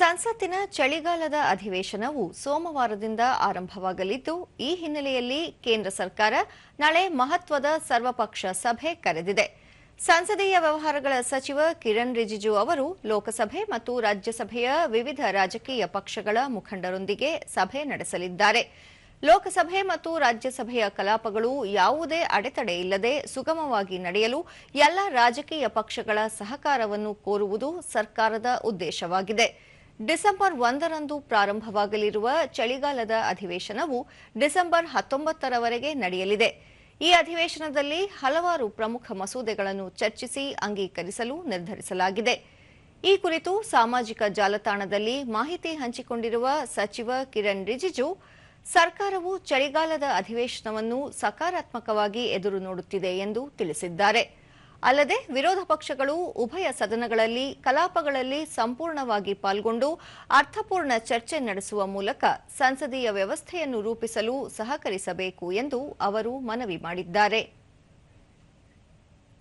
ಸಂಸತ್ತಿನ ಚಳಿಗಾಲದ ಅಧಿವೇಶನವು ಸೋಮವಾರದಿಂದ ಆರಂಭವಾಗಲಿದ್ದು, ಈ ಹಿನ್ನೆಲೆಯಲ್ಲಿ ಕೇಂದ್ರ ಸರ್ಕಾರ ನಾಳೆ ಮಹತ್ವದ ಸರ್ವಪಕ್ಷ ಸಭೆ ಕರೆದಿದೆ. ಸಂಸದೀಯ ವ್ಯವಹಾರಗಳ ಸಚಿವ ಕಿರಣ್ ರಿಜಿಜು ಅವರು ಲೋಕಸಭೆ ಮತ್ತು ರಾಜ್ಯಸಭೆಯ ವಿವಿಧ ರಾಜಕೀಯ ಪಕ್ಷಗಳ ಮುಖಂಡರೊಂದಿಗೆ ಸಭೆ ನಡೆಸಲಿದ್ದಾರೆ. ಲೋಕಸಭೆ ಮತ್ತು ರಾಜ್ಯಸಭೆಯ ಕಲಾಪಗಳು ಯಾವುದೇ ಅಡೆತಡೆ ಇಲ್ಲದೆ ಸುಗಮವಾಗಿ ನಡೆಯಲು ಎಲ್ಲ ರಾಜಕೀಯ ಪಕ್ಷಗಳ ಸಹಕಾರವನ್ನು ಕೋರುವುದು ಸರ್ಕಾರದ ಉದ್ದೇಶವಾಗಿದೆ. ಡಿಸೆಂಬರ್ ಒಂದರಂದು ಪ್ರಾರಂಭವಾಗಲಿರುವ ಚಳಿಗಾಲದ ಅಧಿವೇಶನವು ಡಿಸೆಂಬರ್ ಹತ್ತೊಂಬತ್ತರವರೆಗೆ ನಡೆಯಲಿದೆ. ಈ ಅಧಿವೇಶನದಲ್ಲಿ ಹಲವಾರು ಪ್ರಮುಖ ಮಸೂದೆಗಳನ್ನು ಚರ್ಚಿಸಿ ಅಂಗೀಕರಿಸಲು ನಿರ್ಧರಿಸಲಾಗಿದೆ. ಈ ಕುರಿತು ಸಾಮಾಜಿಕ ಜಾಲತಾಣದಲ್ಲಿ ಮಾಹಿತಿ ಹಂಚಿಕೊಂಡಿರುವ ಸಚಿವ ಕಿರಣ್ ರಿಜಿಜು, ಸರ್ಕಾರವು ಚಳಿಗಾಲದ ಅಧಿವೇಶನವನ್ನು ಸಕಾರಾತ್ಮಕವಾಗಿ ಎದುರು ನೋಡುತ್ತಿದೆ ಎಂದು ತಿಳಿಸಿದ್ದಾರೆ. ಅಲ್ಲದೆ ವಿರೋಧ ಪಕ್ಷಗಳು ಉಭಯ ಸದನಗಳಲ್ಲಿ, ಕಲಾಪಗಳಲ್ಲಿ ಸಂಪೂರ್ಣವಾಗಿ ಪಾಲ್ಗೊಂಡು ಅರ್ಥಪೂರ್ಣ ಚರ್ಚೆ ನಡೆಸುವ ಮೂಲಕ ಸಂಸದೀಯ ವ್ಯವಸ್ಥೆಯನ್ನು ರೂಪಿಸಲು ಸಹಕರಿಸಬೇಕು ಎಂದು ಅವರು ಮನವಿ ಮಾಡಿದ್ದಾರೆ.